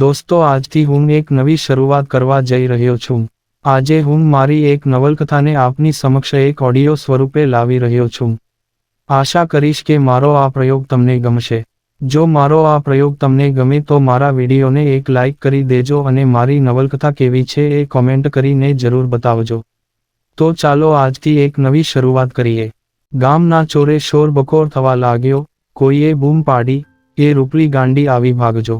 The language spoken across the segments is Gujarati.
દોસ્તો, આજથી હું એક નવી શરૂઆત કરવા જઈ રહ્યો છું. આજે હું મારી એક નવલકથાને આપની સમક્ષ એક ઓડિયો સ્વરૂપે લાવી રહ્યો છું. આશા કરીશ કે મારો આ પ્રયોગ તમને ગમશે. જો મારો આ પ્રયોગ તમને ગમે તો મારા વિડીયોને એક લાઇક કરી દેજો અને મારી નવલકથા કેવી છે એ કોમેન્ટ કરીને જરૂર બતાવજો. તો ચાલો, આજથી એક નવી શરૂઆત કરીએ. ગામના ચોરે શોર બકોર થવા લાગ્યો. કોઈએ બૂમ પાડી, એ રૂપલી ગાંડી આવી ભાગજો.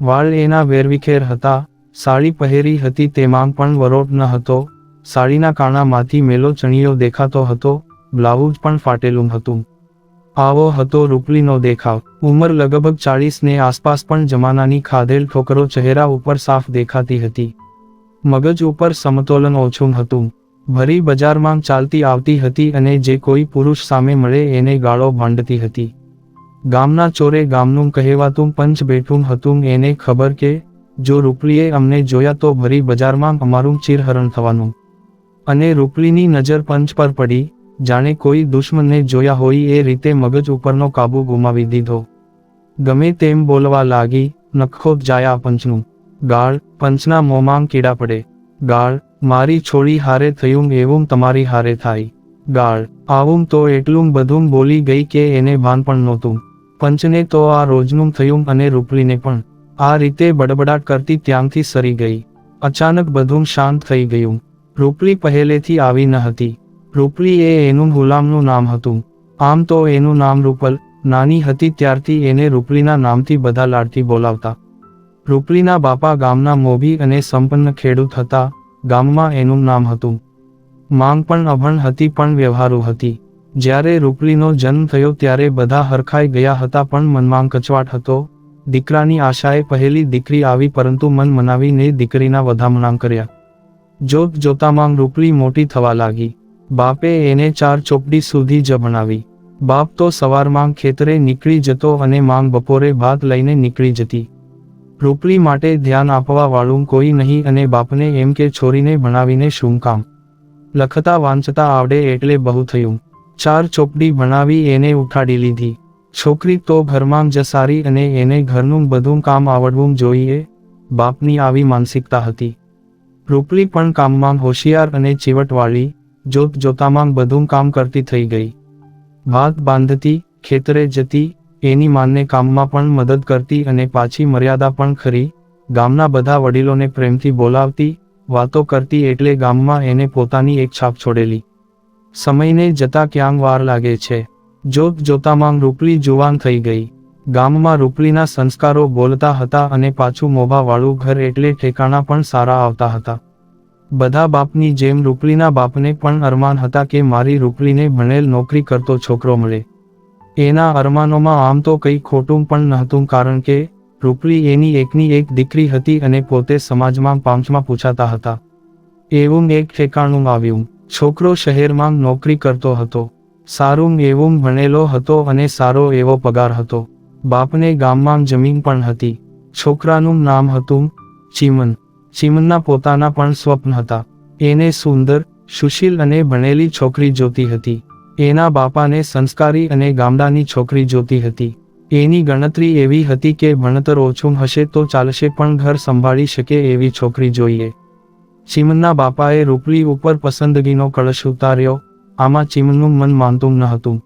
વાળ એના વેરવિખેર હતા. સાડી પહેરી હતી તેમાં પણ વરોટ ન હતો. સાડીના કાણામાંથી મેલો ચણિયો દેખાતો હતો. બ્લાઉઝ પણ ફાટેલું હતું. આવો હતો રૂપલીનો દેખાવ. ઉંમર લગભગ ચાળીસને આસપાસ પણ જમાનાની ખાધેલ ઠોકરો ચહેરા ઉપર સાફ દેખાતી હતી. મગજ ઉપર સમતોલન ઓછું હતું. ભરી બજારમાં ચાલતી આવતી હતી અને જે કોઈ પુરુષ સામે મળે એને ગાળો ભાંડતી હતી. ગામના ચોરે ગામનું કહેવાતું પંચ બેઠું હતું. એને ખબર કે, જો રૂપલીએ અમને જોયા તો ભરી બજારમાં અમારું ચીરહરણ થવાનું. અને રૂપલીની નજર પંચ પર પડી. જાણે કોઈ દુશ્મનને જોયા હોય એ રીતે મગજ ઉપરનો કાબુ ગુમાવી દીધો. ગમે તેમ બોલવા લાગી, નખો જાયા પંચનું. ગાળ, પંચના મોંમાં કીડા પડે. ગાળ, મારી છોડી હારે થયું એવું તમારી હારે થાય. ગાળ, આવું તો એટલું બધું બોલી ગઈ કે એને ભાન પણ નહોતું. પંચને તો આ રોજનું થયું અને રૂપલીને પણ. આ રીતે બડબડાટ કરતી ત્યાંથી સરી ગઈ. અચાનક બધું શાંત થઈ ગયું. રૂપલી પહેલેથી આવી ન હતી. રૂપલી એ એનું ગુલામનું નામ હતું. આમ તો એનું નામ રૂપલ, નાની હતી ત્યારથી એને રૂપલીના નામથી બધા લાડથી બોલાવતા. રૂપલીના બાપા ગામના મોભી અને સંપન્ન ખેડૂત હતા. ગામમાં એનું નામ હતું. માંગ પણ અભણ હતી પણ વ્યવહારુ હતી. જ્યારે રૂપલીનો જન્મ થયો ત્યારે બધા હરખાઈ ગયા હતા પણ મનમાં કચવાટ હતો. દીકરાની આશાએ પહેલી દીકરી આવી પરંતુ મન મનાવીને દીકરીના વધામણાં કર્યા. જોત જોતામાં રૂપલી મોટી થવા લાગી. બાપે એને ચાર ચોપડી સુધી જ ભણાવી. બાપ તો સવારમાં ખેતરે નીકળી જતો અને માંગ બપોરે ભાત લઈને નીકળી જતી. રૂપલી માટે ધ્યાન આપવા વાળું કોઈ નહીં અને બાપને એમ કે છોરીને ભણાવીને શું કામ? લખતા વાંચતા આવડે એટલે બહુ થયું. ચાર ચોપડી ભણાવી એને ઉઠાડી લીધી. છોકરી તો ઘરમાં જ સારી અને એને ઘરનું બધું કામ આવડવું જોઈએ. બાપની આવી માનસિકતા હતી. રૂપલી પણ કામમાં હોશિયાર અને ચીવટવાળી જોત જોતામાં બધું કામ કરતી થઈ ગઈ. ભાત બાંધતી, ખેતરે જતી, એની માનને કામમાં પણ મદદ કરતી અને પાછી મર્યાદા પણ ખરી. ગામના બધા વડીલોને પ્રેમથી બોલાવતી, વાતો કરતી એટલે ગામમાં એને પોતાની એક છાપ છોડેલી. સમયને જતા ક્યાંગ વાર લાગે છે. જોત જોતામાં રૂપલી જુવાન થઈ ગઈ. ગામમાં રૂપલીના સંસ્કારો બોલતા હતા અને પાછું મોભાવાળું ઘર એટલે ઠેકાણા પણ સારા આવતા હતા. બધા બાપની જેમ રૂપલીના બાપને પણ અરમાન હતા કે મારી રૂપલીને ભણેલ નોકરી કરતો છોકરો મળે. એના અરમાનોમાં આમ તો કંઈ ખોટું પણ નહોતું કારણ કે, રૂપલી એની એકની એક દીકરી હતી અને પોતે સમાજમાં પાંચમાં પૂછાતા હતા. એવું એક ઠેકાણું આવ્યું. છોકરો શહેરમાં નોકરી કરતો હતો. સારું એવું ભણેલો હતો અને સારો એવો પગાર હતો. બાપને ગામમાં જમીન પણ હતી. છોકરાનું નામ હતું ચીમન. ચીમનના પોતાના પણ સ્વપ્ન હતા. એને સુંદર, સુશીલ અને ભણેલી છોકરી જોતી હતી. એના બાપાને સંસ્કારી અને ગામડાની છોકરી જોતી હતી. એની ગણતરી એવી હતી કે ભણતર ઓછું હશે તો ચાલશે પણ ઘર સંભાળી શકે એવી છોકરી જોઈએ. ચીમનના બાપાએ રૂપરી ઉપર પસંદગીનો કળશ ઉતાર્યો. આમાં ચીમનનું મન માનતું ન હતું.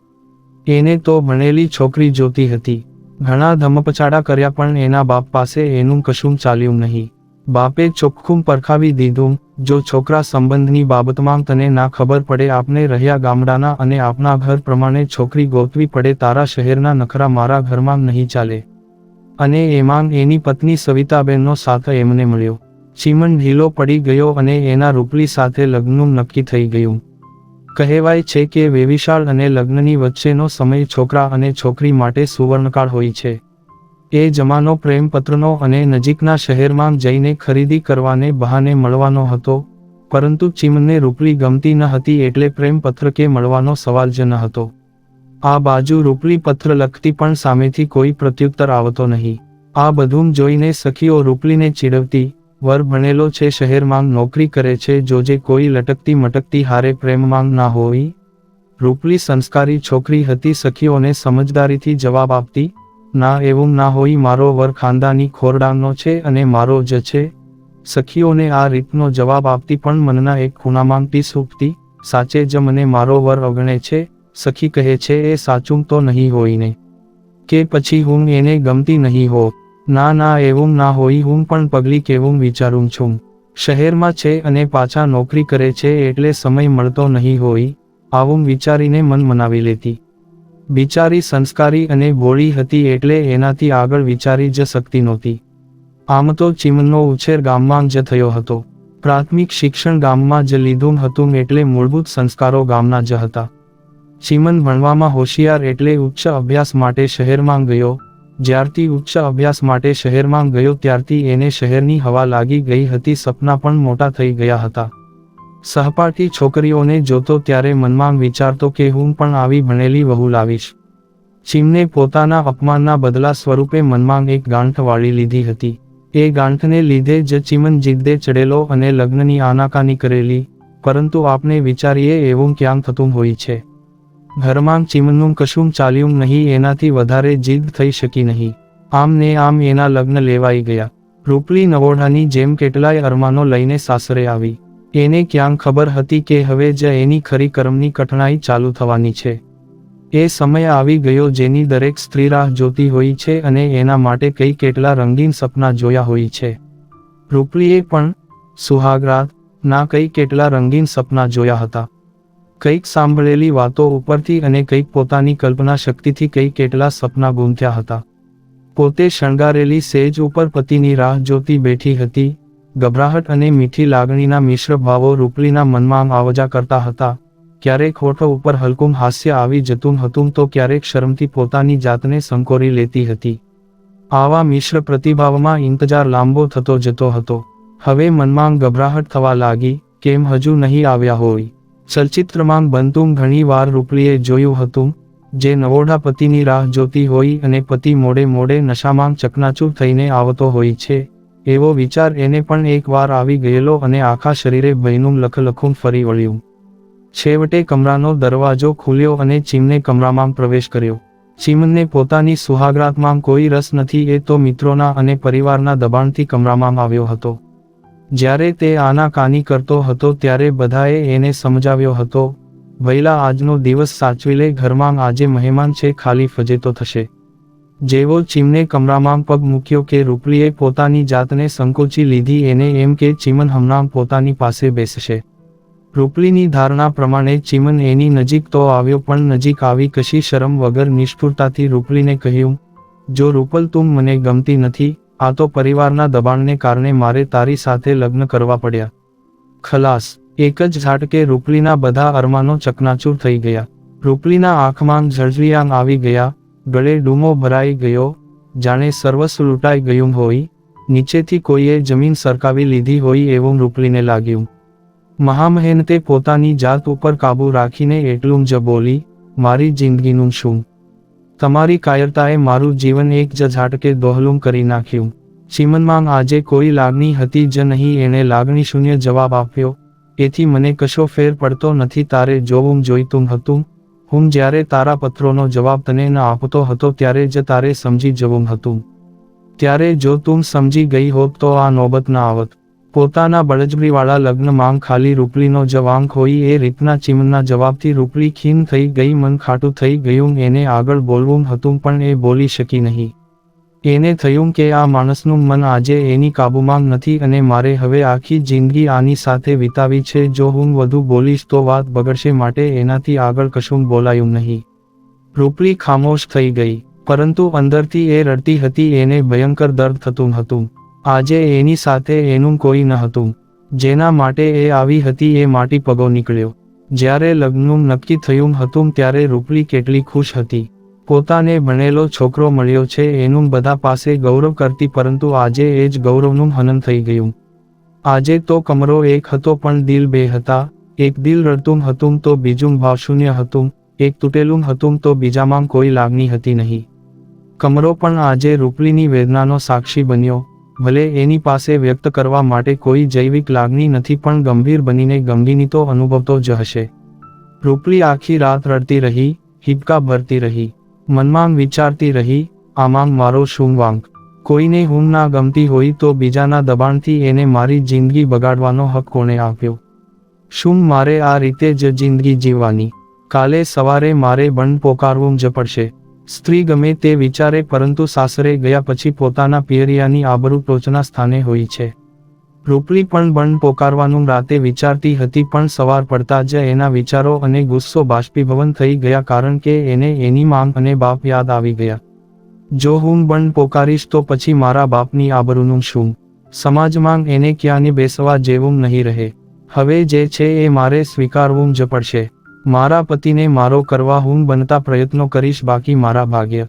એને તો ભણેલી છોકરી જોતી હતી. ઘણા ધમપછાડા કર્યા પણ એના બાપ પાસે એનું કશું ચાલ્યું નહીં. બાપે ચોખ્ખું પરખાવી દીધું. જો છોકરા સંબંધની બાબતમાં તને ના ખબર પડે આપને રહ્યા ગામડાના અને આપના ઘર પ્રમાણે છોકરી ગોતવી પડે તારા શહેરના નખરા મારા ઘરમાં નહીં ચાલે. અને એમાં એની પત્ની સવિતાબેનનો સાથ એમને મળ્યો. ચીમન ઢીલો પડી ગયો અને એના રૂપલી સાથે લગ્નનું નક્કી થઈ ગયું. કહેવાય છે કે વેવિશાળ અને લગ્નની વચ્ચેનો સમય છોકરા અને છોકરી માટે સુવર્ણકાળ હોય છે. એ જમાનો પ્રેમપત્રનો અને નજીકના શહેરમાં જઈને ખરીદી કરવાને બહાને મળવાનો હતો, પરંતુ ચીમને રૂપલી ગમતી ન હતી એટલે પ્રેમપત્ર કે મળવાનો સવાલ જ ન હતો. આ બાજુ રૂપલી પત્ર લખતી પણ સામેથી કોઈ પ્રત્યુત્તર આવતો નહીં. આ બધું જોઈને સખીઓ રૂપલીને ચીડવતી વર ભણેલો છે શહેરમાં નોકરી કરે છે જોજે કોઈ લટકતી મટકતી હારે પ્રેમમાં ના હોય. રૂપલી સંસ્કારી છોકરી હતી, સખીઓને સમજદારીથી જવાબ આપતી. ના, એવું ના હોય, મારો વર ખાનદાની ખોરડાનો છે અને મારો જ છે. સખીઓને આ રીતનો જવાબ આપતી પણ મનના એક ખૂણામાં પીસ ઉપતી. સાચે જ મને મારો વર અગણે છે, સખી કહે છે, એ સાચું તો નહીં હોય ને. કે પછી હું એને ગમતી નહીં હો ના ના, એવું ના હોય, હું પણ પગલી કેવું વિચારું છું. શહેરમાં છે અને પાછા નોકરી કરે છે એટલે સમય મળતો નહીં હોય, આવું વિચારીને મન મનાવી લેતી. બિચારી સંસ્કારી અને ભોળી હતી એટલે એનાથી આગળ વિચારી જ શકતી નહોતી. આમ તો ચીમનનો ઉછેર ગામમાં જ થયો હતો. પ્રાથમિક શિક્ષણ ગામમાં જ લીધું હતું એટલે મૂળભૂત સંસ્કારો ગામના જ હતા. ચીમન ભણવામાં હોશિયાર એટલે ઉચ્ચ અભ્યાસ માટે શહેરમાં ગયો જ્યારથી ઉચ્ચ અભ્યાસ માટે શહેરમાં ગયો ત્યારથી એને શહેરની હવા લાગી ગઈ હતી, સપના પણ મોટા થઈ ગયા હતા. સહપાઠી છોકરીઓને જોતો ત્યારે મનમાં વિચારતો કે હું પણ આવી ભણેલી વહુ લાવીશ. ચીમને પોતાના અપમાનના બદલા સ્વરૂપે મનમાં એક ગાંઠ વાળી લીધી હતી. એ ગાંઠને લીધે જ ચીમન જીદ્દે ચડેલો અને લગ્નની આનાકાની કરેલી, પરંતુ આપને વિચારીએ એવું ક્યાં થતું હોય છે? ઘરમાં ચીમનું કશું ચાલ્યું નહીં, એનાથી વધારે જીદ થઈ શકી નહીં. આમ ને આમ એના લગ્ન લેવાઈ ગયા. રૂપલી નવોઢાની જેમ કેટલાય અરમાનો લઈને સાસરે આવી. એને ક્યાં ખબર હતી કે હવે જ એની ખરી કર્મની કઠણાઈ ચાલુ થવાની છે. એ સમય આવી ગયો જેની દરેક સ્ત્રી રાહ જોતી હોય છે અને એના માટે કઈ કેટલા રંગીન સપના જોયા હોય છે. રૂપલીએ પણ સુહાગરાત ના કઈ કેટલા રંગીન સપના જોયા હતા. કંઈક સાંભળેલી વાતો ઉપરથી અને કંઈક પોતાની કલ્પના શક્તિથી કંઈ કેટલા સપના ગૂંથ્યા હતા. પોતે શણગારેલી સેજ ઉપર પતિની રાહ જોતી બેઠી હતી, ગભરાહટ અને મીઠી લાગણીના મિશ્ર ભાવો રૂપલીના મનમાં આવજા કરતા હતા. ક્યારેક હોઠો ઉપર હલકું હાસ્ય આવી જતું હતું તો ક્યારેક શરમથી પોતાની જાતને સંકોરી લેતી હતી. આવા મિશ્ર પ્રતિભાવમાં ઇંતજાર લાંબો થતો જતો હતો. હવે મનમાં ગભરાહટ થવા લાગી, કેમ હજુ નહીં આવ્યા હોય? ચલચિત્રમાં બનતું ઘણી વાર રૂપલીએ જોયું હતું, જે નવોઢા પતિની રાહ જોતી હોય અને પતિ મોડે મોડે નશામાં ચકનાચૂર થઈને આવતો હોય છે, એવો વિચાર એને પણ એકવાર આવી ગયેલો અને આખા શરીરે ભયનું લખલખું ફરી વળ્યું. છેવટે કમરાનો દરવાજો ખુલ્યો અને ચીમને કમરામાં પ્રવેશ કર્યો. ચીમને પોતાની સુહાગરાતમાં કોઈ રસ નથી એ તો મિત્રોના અને પરિવારના દબાણથી કમરામાં આવ્યો હતો. જ્યારે તે આનાકાની કરતો હતો ત્યારે બધાએ એને સમજાવ્યો હતો, વૈલા, આજનો દિવસ સાચવી લે, ઘરમાં આજે મહેમાન છે, ખાલી ફજેતો થશે. જેવો ચીમને કમરામાં પગ મૂક્યો કે રૂપલીએ પોતાની જાતને સંકોચી લીધી, એને એમ કે, ચીમન હમણાં પોતાની પાસે બેસશે. રૂપલીની ધારણા પ્રમાણે ચીમન એની નજીક તો આવ્યો, પણ નજીક આવી કશી શરમ વગર નિષ્ઠુરતાથી રૂપલીને કહ્યું, જો રૂપલ, તું મને ગમતી નથી આ તો પરિવારના દબાણને કારણે મારે તારી સાથે લગ્ન કરવા પડ્યા. ખલાસ, એક જ ઝાટકે રૂપલીના બધા અરમાનો ચકનાચૂર થઈ ગયા. રૂપલીના આંખમાં ઝળઝળિયાંગ આવી ગયા, ગળે ડૂમો ભરાઈ ગયો, જાણે સર્વસ્વ લૂંટાઈ ગયું હોય, નીચેથી કોઈએ જમીન સરકાવી લીધી હોય એવું રૂપલીને લાગ્યું. મહામહેનતે પોતાની જાત ઉપર કાબુ રાખીને એટલું જ બોલી, મારી જિંદગીનું શું તમારી કાયરતાએ મારું જીવન એક જ ઝાટકે દોહલુમ કરી નાખ્યું. ચીમનમાં આજે કોઈ લાગણી હતી જ નહીં, એણે લાગણી શૂન્ય જવાબ આપ્યો. એથી મને કશો ફેર પડતો નથી, તારે જોવું જોઈતું હતું. હું જ્યારે તારા પત્રોનો જવાબ તને ન આપતો હતો, ત્યારે જ તારે સમજી જવું હતું. ત્યારે જો તું સમજી ગઈ હોત તો આ નોબત ના આવત. પોતાના બળજબરીવાળા લગ્નમાં ખાલી રૂપલીનો જ વાંક હોય એ રીતના ચીમના જવાબથી રૂપલી ખીન થઈ ગઈ, મન ખાટું થઈ ગયું, એને આગળ બોલવું હતું પણ એ બોલી શકી નહીં. એને થયું કે આ માણસનું મન આજે એની કાબૂમાં નથી અને મારે હવે આખી જિંદગી આની સાથે વિતાવી છે, જો હું વધુ બોલીશ તો વાત બગડશે માટે એનાથી આગળ કશું બોલાયું નહીં. રૂપલી ખામોશ થઈ ગઈ, પરંતુ અંદરથી એ રડતી હતી, એને ભયંકર દર્દ થતું હતું. આજે એની સાથે એનું કોઈ ન હતું. જેના માટે એ આવી હતી એ માટી પગો નીકળ્યો. જ્યારે લગ્નનું નક્કી થયું હતું ત્યારે રૂપલી કેટલી ખુશ હતી. પોતાને ભણેલો છોકરો મળ્યો છે એનું બધા પાસે ગૌરવ કરતી પરંતુ આજે એ જ ગૌરવનું હનન થઈ ગયું. આજે તો કમરો એક હતો પણ દિલ બે હતા. એક દિલ રડતું હતું તો બીજું ભાવશૂન્ય હતું. એક તૂટેલું હતું તો બીજામાં કોઈ લાગણી હતી નહીં. કમરો પણ આજે રૂપલીની વેદનાનો સાક્ષી બન્યો. ભલે એની પાસે વ્યક્ત કરવા માટે કોઈ જૈવિક લાગણી નથી પણ ગંભીર બનીને ગમગીની તો અનુભવતો જ હશે. રૂપલી આખી રાત રડતી રહી હિપકા ભરતી રહી મનમાં વિચારતી રહી આમાં મારો શું વાંક કોઈને હું ના ગમતી હોય તો બીજાના દબાણથી એને મારી જિંદગી બગાડવાનો હક કોણે આપ્યો? શું મારે આ રીતે જ જિંદગી જીવવાની? કાલે સવારે મારે બંધ પોકારવું જ પડશે. સ્ત્રી ગમે તે વિચારે પરંતુ સાસરે ગયા પછી પોતાના પિયરિયાની આબરૂ ટોચના સ્થાને હોય છે. રૂપલી પણ બંધ પોકારવાનું રાતે વિચારતી હતી પણ સવાર પડતા જ એના વિચારો અને ગુસ્સો બાષ્પીભવન થઈ ગયા કારણ કે એને એની માંગ અને બાપ યાદ આવી ગયા. જો હું બંધ પોકારીશ તો પછી મારા બાપની આબરૂનું શું? સમાજમાં એને ક્યાંની બેસવા જેવું નહીં રહે. હવે જે છે એ મારે સ્વીકારવું જ પડશે. મારા પતિને મારો કરવા હું બનતા પ્રયત્નો કરીશ બાકી મારા ભાગ્ય